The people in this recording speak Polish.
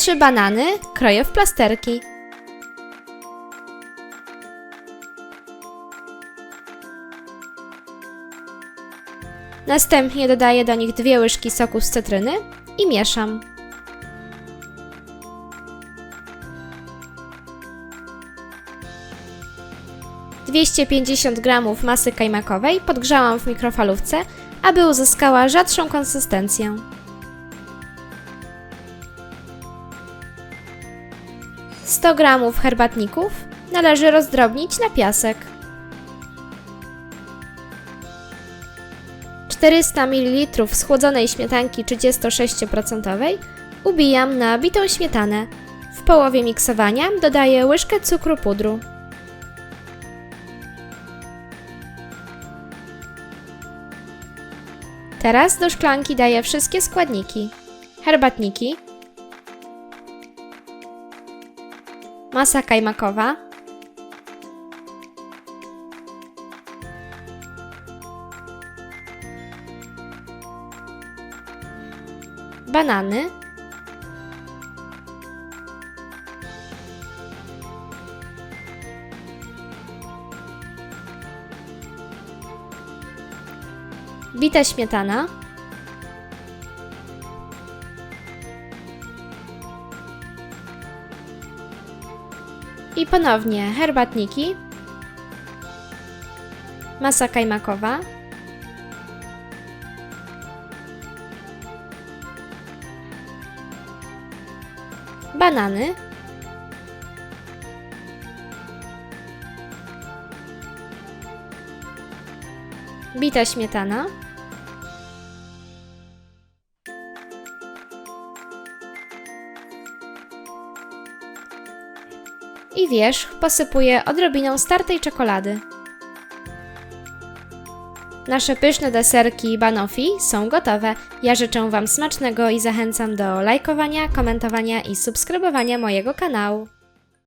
Trzy banany kroję w plasterki. Następnie dodaję do nich dwie łyżki soku z cytryny i mieszam. Dwieście pięćdziesiąt gramów masy kajmakowej podgrzałam w mikrofalówce, aby uzyskała rzadszą konsystencję. Sto gramów herbatników należy rozdrobnić na piasek. 400 ml schłodzonej śmietanki 36% ubijam na bitą śmietanę. W połowie miksowania dodaję łyżkę cukru pudru. Teraz do szklanki daję wszystkie składniki. Herbatniki, masa kajmakowa, banany, bita śmietana, i ponownie herbatniki, masa kajmakowa, banany, bita śmietana, i wierzch posypuję odrobiną startej czekolady. Nasze pyszne deserki banoffee są gotowe. Ja życzę Wam smacznego i zachęcam do lajkowania, komentowania i subskrybowania mojego kanału.